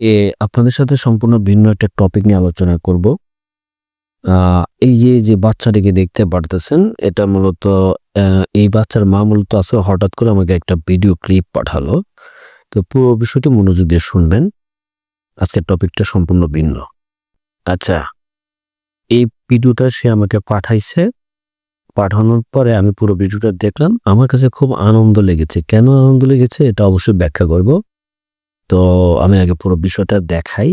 এ, আপনাদের সাথে সম্পূর্ণ ভিন্ন একটা টপিক নিয়ে আলোচনা করব। এই যে যে বাচ্চাটিকে দেখতে পারতেছেন, এটা মূলত এই বাচ্চার মা মূলত আছে, হঠাৎ করে আমাকে একটা ভিডিও ক্লিপ পাঠালো। তো পুরো বিষয়টি মনোযোগ দিয়ে শুনবেন। আজকের টপিকটা সম্পূর্ণ ভিন্ন। আচ্ছা এই ভিডিওটা সে আমাকে পাঠাইছে। পাঠানোর পরে আমি পুরো ভিডিওটা দেখলাম। আমার কাছে খুব আনন্দ লেগেছে। কেন আনন্দ লেগেছে, এটা অবশ্যই ব্যাখ্যা করব। তো আমি আগে পুরো বিষয়টা দেখাই।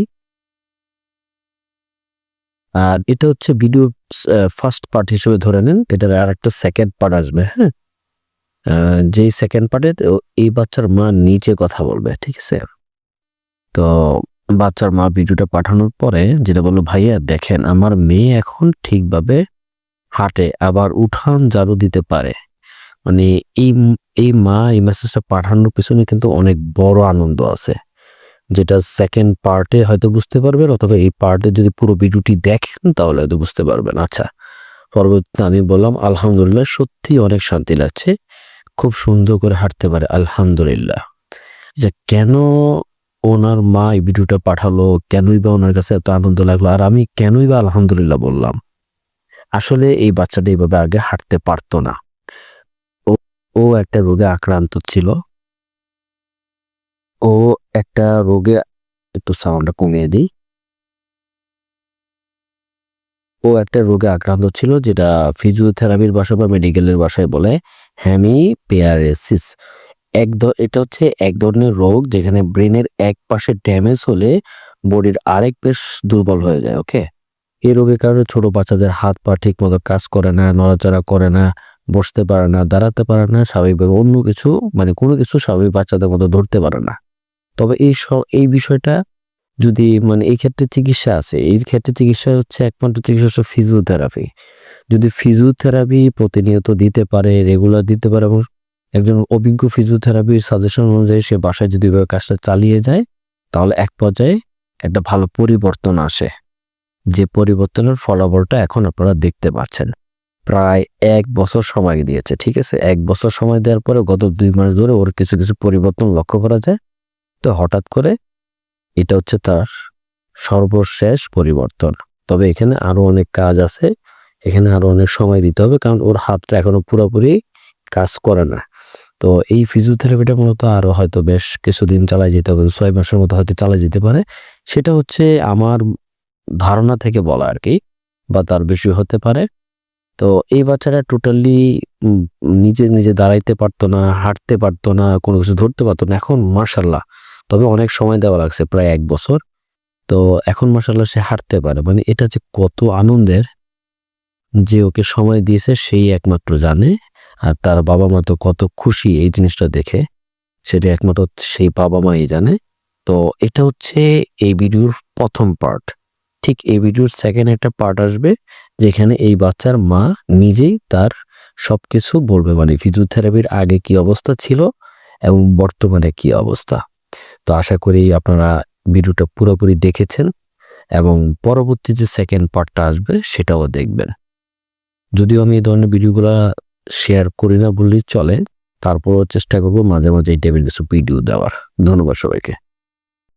আর এটা হচ্ছে ভিডিও ফার্স্ট পার্ট হিসেবে ধরে নেন, এটার আর একটা সেকেন্ড পার্ট আসবে হ্যাঁ? যেই সেকেন্ড পার্টে এই বাচ্চার মা নিচে কথা বলবে, ঠিক আছে? তো বাচ্চার মা ভিডিওটা পাঠানোর পরে যেটা বলল, ভাইয়া, দেখেন, আমার মেয়ে এখন ঠিকভাবে হাঁটে, আবার উঠান ঝাড়ু দিতে পারে। মানে এই এই মা এই মেসেজটা পাঠানোর পিছনে কিন্তু অনেক বড় আনন্দ আছে। যেটা সেকেন্ড পার্টে হয়তো বুঝতে পারবেন, অথবা এই পার্টে যদি পুরো ভিডিওটি দেখেন, তাহলে হয়তো বুঝতে পারবেন। আচ্ছা পরবর্তীতে আমি বললাম, আলহামদুলিল্লাহ, সত্যি অনেক শান্তি লাগছে। খুব সুন্দর করে হাঁটতে পারে। আলহামদুলিল্লাহ। যে কেন ওনার মা এই ভিডিওটা পাঠালো? কেনই বা ওনার কাছে এত আনন্দ লাগল? আর আমি কেনই বা আলহামদুলিল্লাহ বললাম? আসলে এই বাচ্চাটা এইভাবে আগে হাঁটতে পারতো না। ও একটা রোগে আক্রান্ত ছিল। ও একটা রোগে একটু সাউন্ডটা কমিয়ে দিই। ও একটা রোগে আক্রান্ত ছিল যেটা ফিজিওথেরাপির ভাষা বা মেডিকেলের বাসায় বলে হ্যামি পেয়ারেসিস এক এটা হচ্ছে এক ধরনের রোগ যেখানে ব্রেনের এক পাশে ড্যামেজ হলে বডির আরেক পেশ দুর্বল হয়ে যায় ওকে এই রোগের কারণে ছোট বাচ্চাদের হাত পা ঠিক মতো কাজ করে না, নড়াচড়া করে না বসতে পারে না, দাঁড়াতে পারে না, স্বাভাবিকভাবে অন্য কিছু মানে কোনো কিছু স্বাভাবিক বাচ্চাদের মতো ধরতে পারে না। তবে এই এই বিষয়টা যদি মানে এই ক্ষেত্রে চিকিৎসা আছে, এই ক্ষেত্রে চিকিৎসা হচ্ছে একমাত্র চিকিৎসা হচ্ছে ফিজিওথেরাপি যদি ফিজিওথেরাপি প্রতিনিয়ত দিতে পারে রেগুলার দিতে পারে এবং একজন অভিজ্ঞ ফিজিওথেরাপির সাজেশন অনুযায়ী সে বাসায় যদি কাজটা চালিয়ে যায়, তাহলে এক পর্যায়ে একটা ভালো পরিবর্তন আসে। যে পরিবর্তনের ফলাফলটা এখন আপনারা দেখতে পাচ্ছেন। প্রায় এক বছর সময় দিয়েছে, ঠিক আছে? এক বছর সময় দেওয়ার পরে গত দুই মাস ধরে ওর কিছু কিছু পরিবর্তন লক্ষ্য করা যায়। তো হঠাৎ করে এটা হচ্ছে তার সর্বশেষ পরিবর্তন। তবে এখানে আরও অনেক কাজ আছে, এখানে আরও অনেক সময় দিতে হবে, কারণ ওর হাতটা এখনও পুরোপুরি কাজ করে না। তো এই ফিজিওথেরাপিটা মূলত আরও হয়তো বেশ কিছুদিন চালাই যেতে হবে, ছয় মাসের মতো হয়তো চালাই যেতে পারে। সেটা হচ্ছে আমার ধারণা থেকে বলা আর কি, বা তার বেশি হতে পারে। তো এই বাচ্চারা টোটালি নিজে নিজে দাঁড়াইতে পারতো না, হাঁটতে পারতো না, কোনো কিছু ধরতে পারতো না। এখন মার্শাল্লাহ তবে অনেক সময় দেওয়া লাগছে, প্রায় এক বছর। তো এখন মার্শাল্লাহ সে হাঁটতে পারে। মানে এটা যে কত আনন্দের যে ওকে সময় দিয়েছে, সেই একমাত্র জানে। আর তার বাবা মা তো কত খুশি এই জিনিসটা দেখে। সেটা একমাত্র সেই বাবা মাই জানে। তো এটা হচ্ছে এই ভিডিওর প্রথম পার্ট ঠিক এই ভিডিওর সেকেন্ড একটা পার্ট আসবে, যেখানে এই বাচ্চার মা নিজেই তার সব কিছু বলবে। মানে ফিজিওথেরাপির আগে কি অবস্থা ছিল এবং বর্তমানে কি অবস্থা। তো আশা করি আপনারা ভিডিওটা পুরোপুরি দেখেছেন এবং পরবর্তী যে সেকেন্ড পার্টটা আসবে সেটাও দেখবেন। যদিও আমি এই ধরনের ভিডিওগুলো শেয়ার করি না বললেই চলে, তারপরও চেষ্টা করব মাঝে মাঝে এই টেবিল কিছু ভিডিও দেওয়ার। ধন্যবাদ সবাইকে।